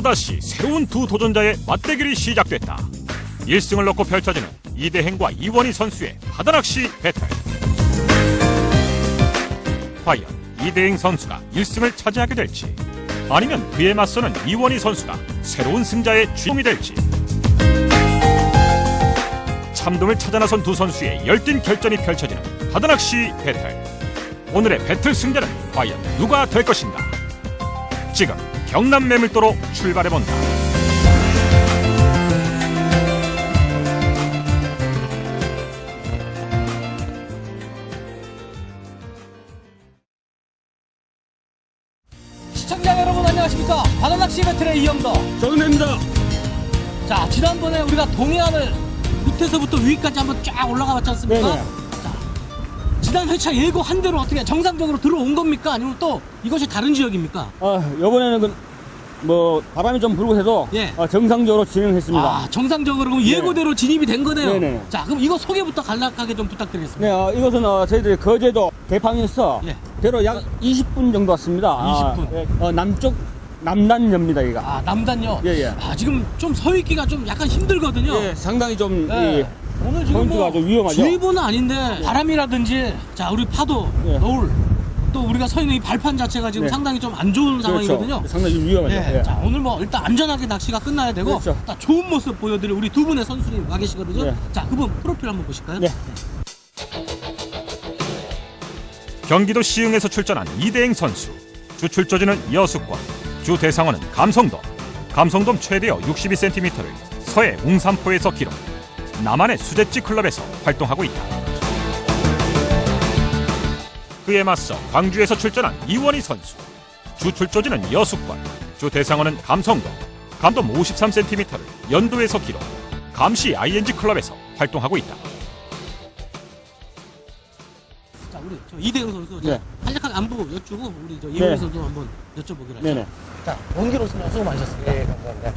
또다시 새로운 두 도전자의 맞대결이 시작됐다. 1승을 놓고 펼쳐지는 이대행과 이원희 선수의 바다낚시 배틀. 과연 이대행 선수가 1승을 차지하게 될지 아니면 그에 맞서는 이원희 선수가 새로운 승자의 주인공이 될지 참돔을 찾아 나선 두 선수의 열띤 결전이 펼쳐지는 바다낚시 배틀. 오늘의 배틀 승자는 과연 누가 될 것인가? 지금 경남 매물도로 출발해본다. 시청자 여러분 안녕하십니까 바다낚시 배틀의 이영도 정은혜입니다. 자 지난번에 우리가 동해안을 밑에서부터 위까지 한번 쫙 올라가 봤지 않습니까 네네. 자 지난 회차 예고 한 대로 어떻게 정상적으로 들어온 겁니까 아니면 또 이것이 다른 지역입니까 아, 이번에는 그, 뭐 바람이 좀 불고 해도 예. 아, 정상적으로 진행했습니다. 아 정상적으로 그럼 예고대로 진입이 된 거네요 네네. 자 그럼 이거 소개부터 간략하게 좀 부탁드리겠습니다 네, 어, 이것은 어, 저희들이 거제도 대방에서 예. 대로 약 20분 정도 왔습니다. 20분. 아, 예, 어, 남쪽 남단여입니다, 여기가. 아 남단요 예, 예. 아 지금 좀 서 있기가 좀 약간 힘들거든요 예, 상당히 좀 네. 이, 오늘 지금 경주가 뭐좀 위험하죠? 주의보는 아닌데 바람이라든지 자 우리 파도 예. 노을 또 우리가 서 있는 이 발판 자체가 지금 네. 상당히 좀 안 좋은 상황이거든요. 그렇죠. 상당히 좀 위험하죠. 예. 예. 자 오늘 뭐 일단 안전하게 낚시가 끝나야 되고 그렇죠. 딱 좋은 모습 보여드릴 우리 두 분의 선수님 와 계시거든요. 네. 자 그분 프로필 한번 보실까요? 네. 경기도 시흥에서 출전한 이대행 선수. 주 출조지는 여수권, 주 대상어는 감성돔. 감성돔 최대어 62cm를 서해 웅산포에서 기록. 남한의 수제찌 클럽에서 활동하고 있다. 그에 맞서 광주에서 출전한 이원희 선수. 주 출조지는 여수권, 주 대상어는 감성돔. 감돔 53cm를 연도에서 기록. 감시 ING 클럽에서 활동하고 있다. 자 우리 저 이대영 선수 네. 자, 간략하게 안부 여쭈고 우리 저 이원희 네. 선수 한번 여쭤보기로 하죠. 네네. 자 원기로 오시면 수고 많으셨습니다. 예, 감사합니다.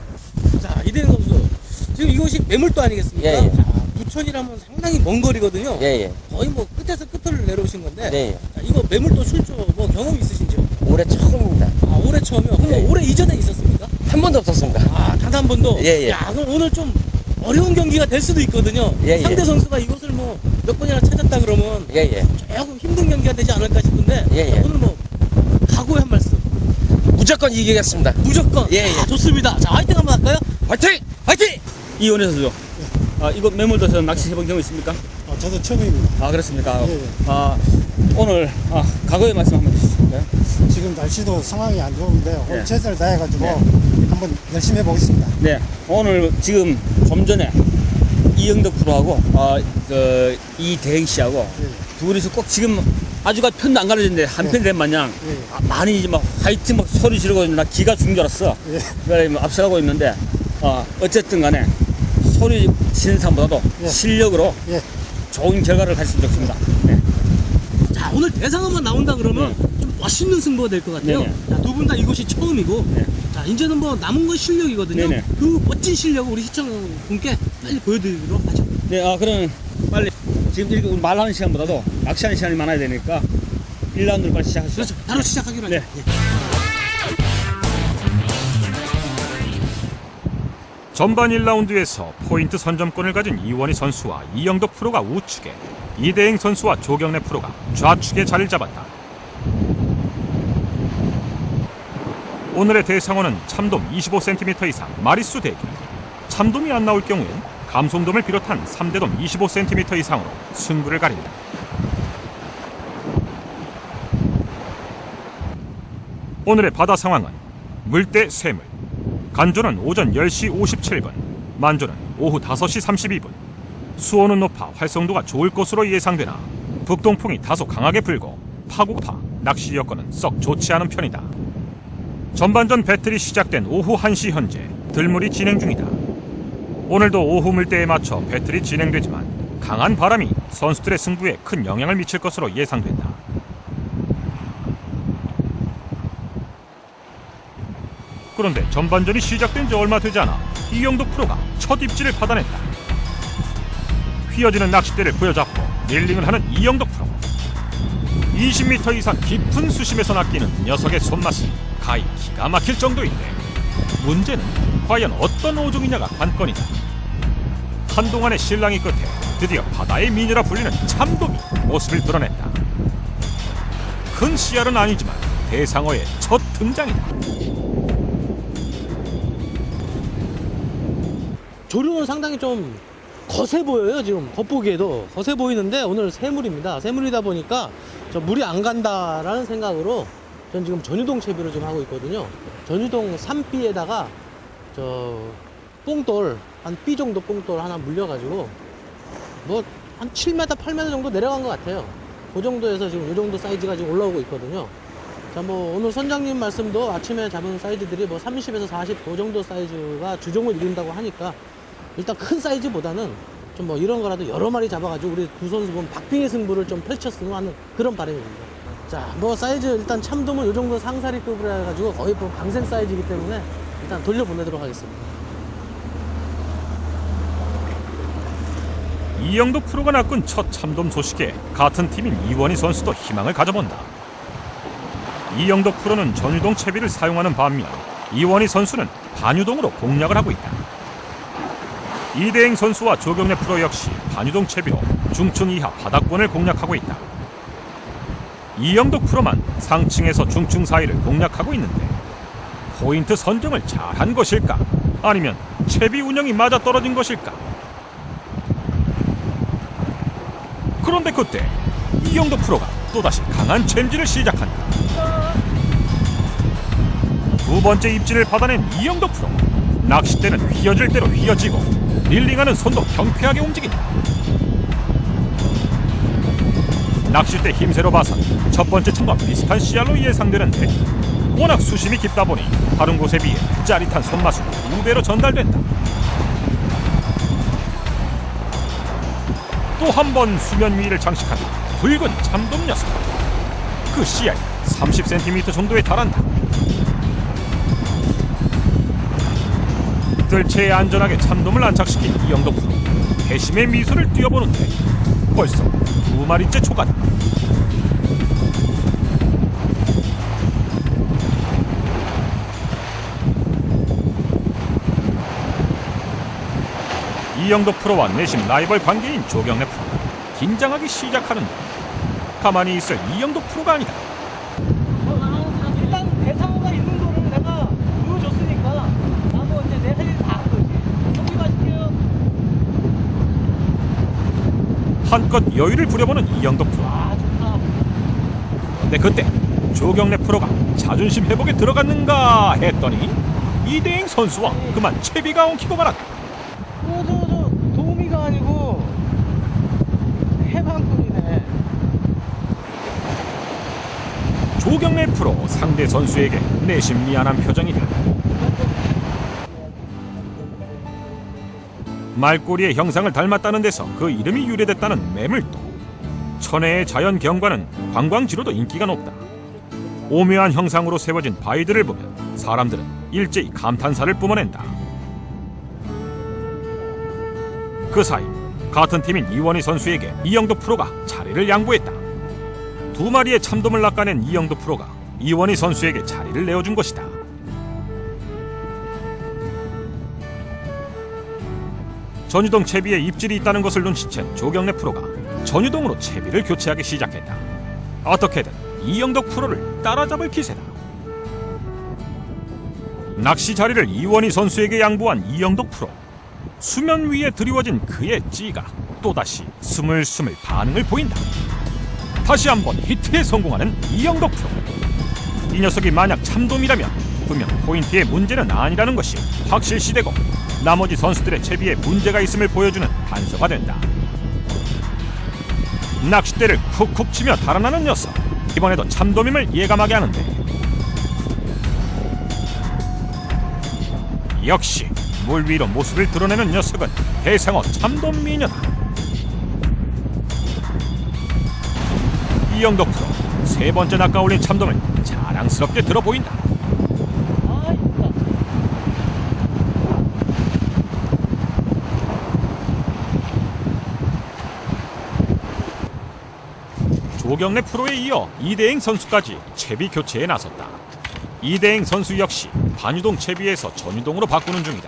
자 이곳이 매물도 아니겠습니까? 예, 예. 자, 부천이라면 상당히 먼 거리거든요. 예, 예. 거의 뭐 끝에서 끝을 내려오신 건데 네, 예. 자, 이거 매물도 출조 뭐 경험 있으신지요? 올해 처음입니다. 아 올해 처음이요? 그럼 예, 예. 올해 이전에 있었습니까? 한 번도 없었습니다. 아 단 한 번도? 예, 예. 야 그럼 오늘 좀 어려운 경기가 될 수도 있거든요 예, 예. 상대 선수가 이것을 뭐 몇 번이나 찾았다 그러면 예, 예. 조금 힘든 경기가 되지 않을까 싶은데 예, 자, 예. 오늘 뭐 각오의 한 말씀 무조건 이기겠습니다. 무조건 예, 예. 아, 좋습니다 자 화이팅 한번 할까요? 화이팅! 화이팅! 선수. 아, 이거 매물도에서 낚시 해본 경험 있습니까? 아, 저도 처음입니다. 아, 그렇습니까? 예, 예. 아, 오늘 아, 과거의 말씀 한번 해주실까요? 지금 날씨도 상황이 안 좋은데 오늘 예. 최선을 다해가지고 네. 한번 열심히 해보겠습니다. 네, 오늘 지금 좀 전에 이영덕 프로하고 어, 그 이대행 씨하고 예. 둘이서 꼭 지금 아주가 편도 안 가려지는데 한편 된 마냥 예. 아, 많이 이제 막 화이팅 막 소리 지르고 나 기가 죽는 줄 알았어. 예. 그래 뭐 앞서가고 있는데 어, 어쨌든 간에 소리 지는 사람보다도 예. 실력으로 예. 좋은 결과를 가졌으면 좋겠습니다. 네. 자 오늘 대상어만 나온다 그러면 좀 멋있는 승부가 될 것 같아요 네네. 두분 다 이곳이 처음이고 네. 자 이제는 뭐 남은 건 실력이거든요 네네. 그 멋진 실력을 우리 시청분께 빨리 보여드리도록 하죠 네, 아, 그럼 빨리 지금 이렇게 말하는 시간보다도 낚시하는 시간이 많아야 되니까 1라운드를 빨리 시작하시죠. 그렇죠 바로 시작하기로 하죠 네. 예. 전반 1라운드에서 포인트 선점권을 가진 이원희 선수와 이영덕 프로가 우측에 이대행 선수와 조경래 프로가 좌측에 자리를 잡았다. 오늘의 대상어는 참돔 25cm 이상 마리수 대기. 참돔이 안 나올 경우엔 감송돔을 비롯한 3대돔 25cm 이상으로 승부를 가린다. 오늘의 바다 상황은 물대 샘물. 간조는 오전 10시 57분, 만조는 오후 5시 32분. 수온은 높아 활성도가 좋을 것으로 예상되나 북동풍이 다소 강하게 불고 파고파 낚시 여건은 썩 좋지 않은 편이다. 전반전 배틀이 시작된 오후 1시 현재 들물이 진행 중이다. 오늘도 오후 물때에 맞춰 배틀이 진행되지만 강한 바람이 선수들의 승부에 큰 영향을 미칠 것으로 예상된다. 그런데 전반전이 시작된 지 얼마 되지 않아 이영덕 프로가 첫 입질을 받아냈다. 휘어지는 낚싯대를 부여잡고 릴링을 하는 이영덕 프로. 20m 이상 깊은 수심에서 낚이는 녀석의 손맛은 가히 기가 막힐 정도인데 문제는 과연 어떤 어종이냐가 관건이다. 한동안의 실랑이 끝에 드디어 바다의 미녀라 불리는 참돔이 모습을 드러냈다. 큰 씨알은 아니지만 대상어의 첫 등장이다. 조류는 상당히 좀 거세 보여요 지금. 겉보기에도. 거세 보이는데 오늘 새물입니다. 새물이다 보니까 저 물이 안 간다라는 생각으로 전 지금 전유동 채비를 좀 하고 있거든요. 전유동 3B에다가 저 뽕돌 한 B 정도 뽕돌 하나 물려가지고 뭐 한 7m 8m 정도 내려간 것 같아요. 그 정도에서 지금 이 정도 사이즈가 지금 올라오고 있거든요. 자뭐 오늘 선장님 말씀도 아침에 잡은 사이즈들이 뭐 30에서 40 그 정도 사이즈가 주종을 이룬다고 하니까 일단 큰 사이즈보다는 좀 뭐 이런 거라도 여러 마리 잡아가지고 우리 두 선수 분 박빙의 승부를 좀 펼쳤으면 하는 그런 바람입니다. 자, 뭐 사이즈 일단 참돔은 이 정도 상사리급으로 해가지고 거의 뭐 방생 사이즈이기 때문에 일단 돌려보내도록 하겠습니다. 이영도 프로가 낚은 첫 참돔 소식에 같은 팀인 이원희 선수도 희망을 가져본다. 이영도 프로는 전유동 채비를 사용하는 반면 이원희 선수는 반유동으로 공략을 하고 있다. 이대행 선수와 조경래 프로 역시 반유동 채비로 중층 이하 바닥권을 공략하고 있다. 이영도 프로만 상층에서 중층 사이를 공략하고 있는데 포인트 선정을 잘한 것일까? 아니면 채비 운영이 맞아 떨어진 것일까? 그런데 그때 이영도 프로가 또다시 강한 챔질을 시작한다. 두 번째 입질을 받아낸 이영도 프로. 낚싯대는 휘어질 대로 휘어지고 릴링하는 손도 경쾌하게 움직인다. 낚싯대 힘새로 봐선 첫 번째 참과 비슷한 씨알로 예상되는데 워낙 수심이 깊다 보니 다른 곳에 비해 짜릿한 손맛으로 두 배로 전달된다. 또 한 번 수면 위를 장식한 붉은 참돔 녀석. 그 씨알이 30cm 정도에 달한다. 뜰채에 안전하게 참돔을 안착시킨 이영도 프로. 배심의 미소를 띄워보는데 벌써 두 마리째 초과다. 이영도 프로와 내심 라이벌 관계인 조경래 프로 긴장하기 시작하는데 가만히 있을 이영도 프로가 아니다 일단 대상어가 있는 거를 내가 보여줬으니까 나도 이제 내 할 일 다 한 거지. 여기 가실게요. 한껏 여유를 부려보는 이영도 프로 아. 근데 그때 조경래 프로가 자존심 회복에 들어갔는가 했더니 이대행 선수와 그만 채비가 엉키고 말았다 어, 저, 저, 도우미가 아니고, 해방꾼이네. 조경래 프로 상대 선수에게 내심 미안한 표정이다 말꼬리의 형상을 닮았다는 데서 그 이름이 유래됐다는 매물도. 천혜의 자연 경관은 관광지로도 인기가 높다. 오묘한 형상으로 세워진 바위들을 보면 사람들은 일제히 감탄사를 뿜어낸다. 그 사이 같은 팀인 이원희 선수에게 이영도 프로가 자리를 양보했다. 두 마리의 참돔을 낚아낸 이영도 프로가 이원희 선수에게 자리를 내어준 것이다. 전유동 채비에 입질이 있다는 것을 눈치챈 조경래 프로가 전유동으로 채비를 교체하기 시작했다. 어떻게든 이영덕 프로를 따라잡을 기세다. 낚시 자리를 이원희 선수에게 양보한 이영덕 프로. 수면 위에 드리워진 그의 찌가 또다시 스물스물 반응을 보인다. 다시 한번 히트에 성공하는 이영덕 프로. 이 녀석이 만약 참돔이라면 분명 포인트에 문제는 아니라는 것이 확실시되고 나머지 선수들의 채비에 문제가 있음을 보여주는 단서가 된다. 낚싯대를 쿡쿡 치며 달아나는 녀석. 이번에도 참돔임을 예감하게 하는데 역시 물 위로 모습을 드러내는 녀석은 대상어 참돔 미녀다. 이영덕 프로 세 번째 낚아올린 참돔을 자랑스럽게 들어 보인다. 아, 이쁘다. 조경래 프로에 이어 이대행 선수까지 채비 교체에 나섰다. 이대행 선수 역시 반유동 채비에서 전유동으로 바꾸는 중이다.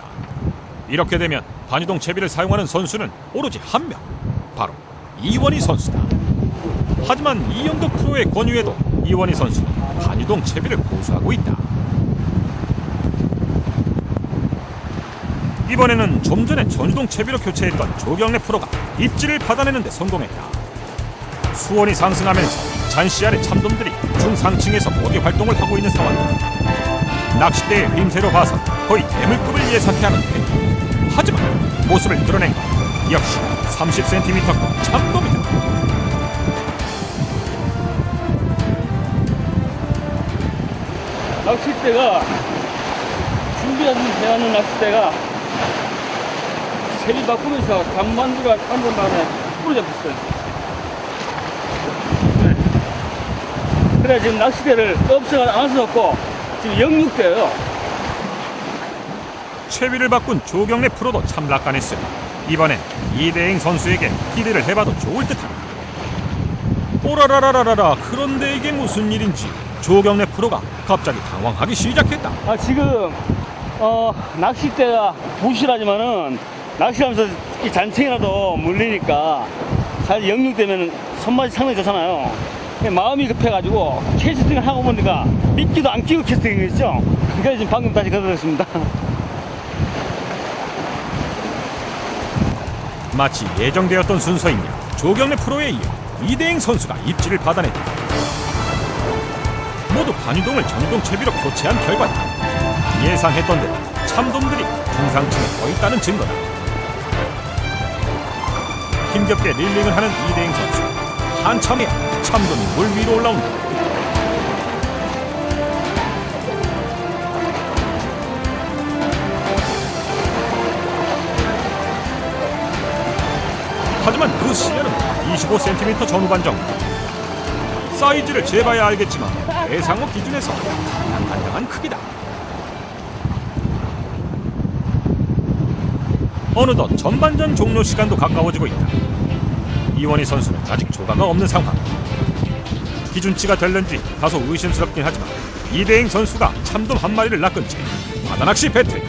이렇게 되면 반유동 채비를 사용하는 선수는 오로지 한 명, 바로 이원희 선수다. 하지만 이영덕 프로의 권유에도 이원희 선수는 반유동 채비를 고수하고 있다. 이번에는 좀 전에 전유동 채비로 교체했던 조경래 프로가 입지를 받아내는 데 성공했다. 수온이 상승하면서 잔시 아래 참돔들이 중상층에서 먹이 활동을 하고 있는 상황이다. 낚싯대의 휘임새로 봐선 거의 대물급을 예상케 하는데 하지만 모습을 드러낸 건 역시 30cm급 참돔이다. 낚싯대가 준비하는 대하는 낚싯대가 세비 바꾸면서 강만두가 한번 만에 부러졌어요. 그래 지금 낚싯대를 없애가 안 써놓고 지금 영육대예요. 채비를 바꾼 조경래 프로도 참 lạc관했으니 이번엔 이대행 선수에게 기대를 해봐도 좋을 듯하다. 오라라라라라 그런데 이게 무슨 일인지 조경래 프로가 갑자기 당황하기 시작했다. 아 지금 어 낚싯대가 부실하지만은 낚시하면서 이 잔챙이라도 물리니까 사실 영육되면 손맛이 상당히 좋잖아요. 근데 마음이 급해가지고 캐스팅을 하고 보니까 미끼도 안 끼고 캐스팅을 했죠. 그래서 지금 방금 다시 거들었습니다. 마치 예정되었던 순서이며 조경래 프로에 이어 이대행 선수가 입지를 받아냈다. 모두 반유동을 전유동 채비로 교체한 결과다. 예상했던 대로 참돔들이 중상층에 더 있다는 증거다. 힘겹게 릴링을 하는 이대행 선수. 한참이야 참돔이 물 위로 올라온다. 하지만 그 시야는 25cm 전후반 정도. 사이즈를 재봐야 알겠지만 대상어 기준에서 간당간당한 크기다. 어느덧 전반전 종료 시간도 가까워지고 있다. 이원희 선수는 아직 조가가 없는 상황. 기준치가 될는지 다소 의심스럽긴 하지만 이대행 선수가 참돔 한 마리를 낚은 채 바다낚시 배틀